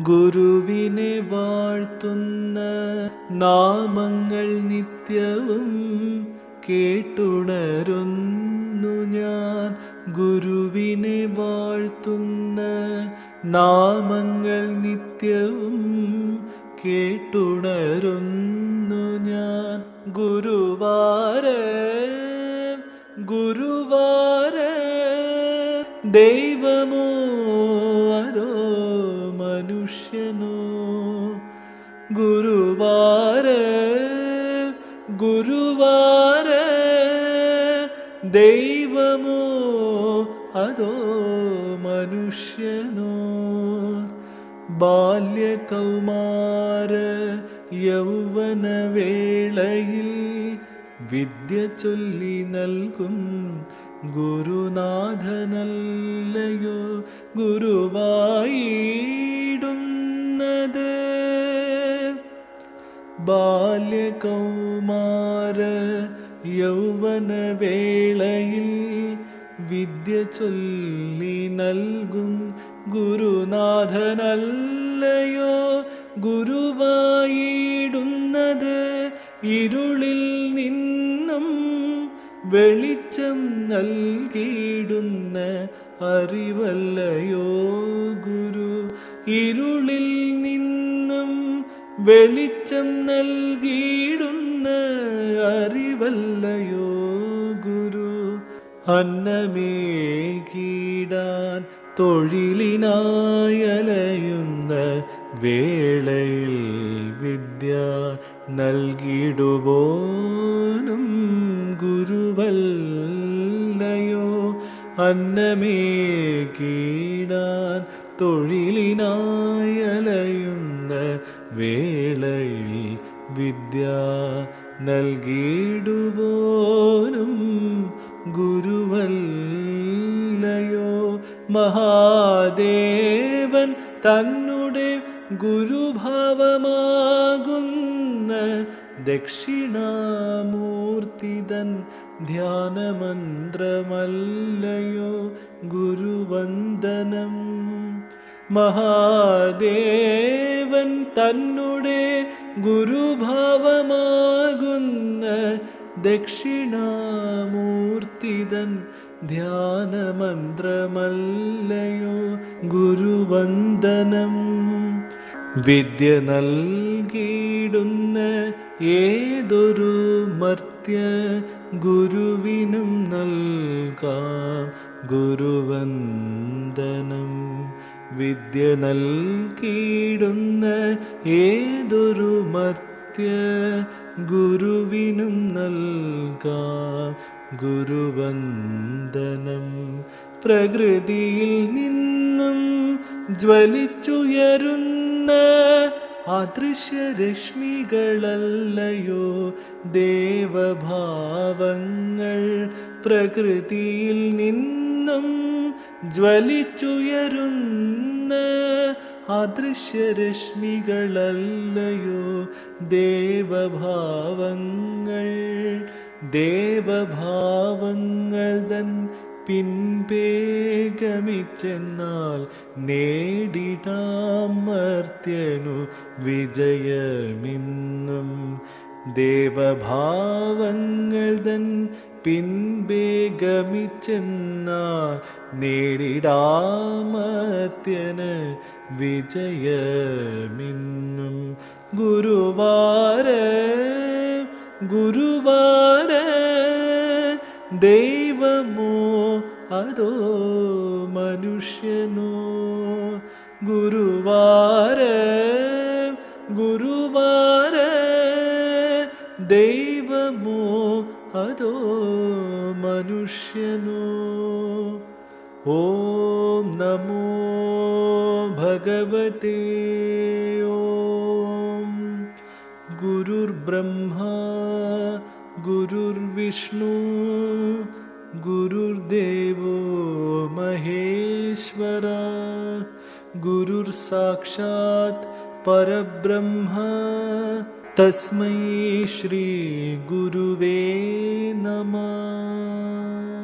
ഗുരുവിനെ വാഴ്ത്തുന്ന നാമങ്ങൾ നിത്യവും കേട്ടുണരുന്നു ഞാൻ. ഗുരുവിനെ വാഴ്ത്തുന്ന നാമങ്ങൾ നിത്യവും കേട്ടുണരുന്നു ഞാൻ. ഗുരുവാര ഗുരുവാര ദൈവമോ മനുഷ്യനോ ഗുരുവാര ഗുരുവാര ദൈവമോ അതോ മനുഷ്യനോ? ബാല്യകൗമാര യൗവനവേളയിൽ വിദ്യ ചൊല്ലി നൽകും ഗുരുനാഥനല്ലയോ ഗുരുവായിടുന്നത്. ബാല്യകൗമാര യൗവനവേളയിൽ വിദ്യ ചൊല്ലി നൽകും ഗുരുനാഥനല്ലയോ ഗുരുവായിടുന്നത്. ഇരുളിൽ വെളിച്ചം നൽകിയിടുന്ന അറിവല്ലയോ ഗുരു? ഇരുളിൽ നിന്നും വെളിച്ചം നൽകിയിടുന്ന അറിവല്ലയോ ഗുരു? അന്നമേകീടാൻ തൊഴിലിനായലയുന്ന വേളയിൽ വിദ്യ നൽകിടുവോനും അന്നമേ കീടാൻ തൊഴിലിനായലയുന്ന വേളയിൽ വിദ്യ നൽകിയിടുവോനും ഗുരുവല്ലയോ മഹാദേവൻ തന്നുടേ ഗുരുഭാവമാകുന്ന ദക്ഷിണാമൂർത്തിതൻ ധ്യാനമന്ത്രമല്ലയോ ഗുരുവന്ദനം. മഹാദേവൻ തന്നെ ഗുരുഭാവമാകുന്ന ദക്ഷിണാമൂർത്തിതൻ ധ്യാനമന്ത്രമല്ലയോ ഗുരുവന്ദനം. വിദ്യ നൽകിയിടുന്ന ഏതൊരു മർത്യ ഗുരുവിനും നൽകാം ഗുരുവന്ദനം. വിദ്യ നൽകിയിടുന്ന ഏതൊരു മർത്യ ഗുരുവിനും നൽകാം ഗുരുവന്ദനം. പ്രകൃതിയിൽ നിന്നും ജ്വലിച്ചുയരുന്ന അദൃശ്യരശ്മികളല്ലയോ ദേവഭാവങ്ങൾ പ്രകൃതിയിൽ നിന്നും ജ്വലിച്ചുയരുന്ന അദൃശ്യരശ്മികളല്ലയോ ദേവഭാവങ്ങൾ ദേവഭാവങ്ങൾ തൻ പിൻപേഗമിച്ചെന്നാൽ നേടിടാമർത്യനു വിജയമിന്നും ദേവഭാവങ്ങൾ തൻ പിൻപേഗമിച്ചെന്നാൽ നേടിടാമർത്യന് വിജയമിന്നും ഗുരുവാര ഗുരുവാര ദൈവമോ अदो मनुष्यनो गुरुवार गुरुवारमो अदो मनुष्यनो ॐ नमो भगवते ॐ गुरुर्ब्रह्मा गुरुर्विष्णु गुरुर्देवो महेश्वरा गुरुर्साक्षात् परब्रह्म तस्मै श्रीगुरुवे नमः